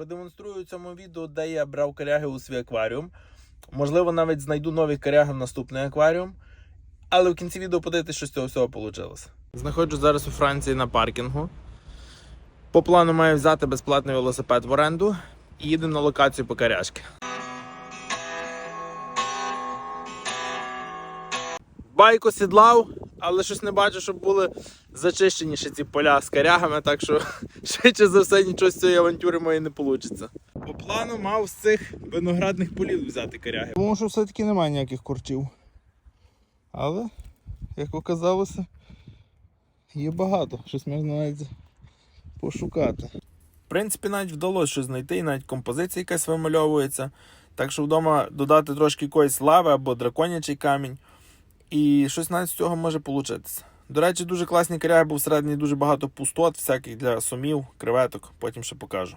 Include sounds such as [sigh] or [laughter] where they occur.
Продемонструю в цьому відео, де я брав коряги у свій акваріум. Можливо, навіть знайду нові коряги в наступний акваріум. Але в кінці відео подивитися, що з цього всього вийшло. Знаходжусь зараз у Франції на паркінгу. По плану маю взяти безплатний велосипед в оренду і їдемо на локацію по коряшки. Байку сідлав, але щось не бачу, щоб були зачищеніші ці поля з корягами, так що [laughs] швидше за все нічого з цієї авантюри моєї не вийде. По плану мав з цих виноградних полів взяти коряги. Тому що все-таки немає ніяких корчів. Але, як оказалося, є багато. Щось можна навіть пошукати. В принципі, навіть вдалося щось знайти, і навіть композиція якась вимальовується. Так що вдома додати трошки якоїсь лави або драконячий камінь. І щось навіть з цього може получитися. До речі, дуже класний коряги, бо всередині дуже багато пустот, всяких для сумів, креветок, потім ще покажу.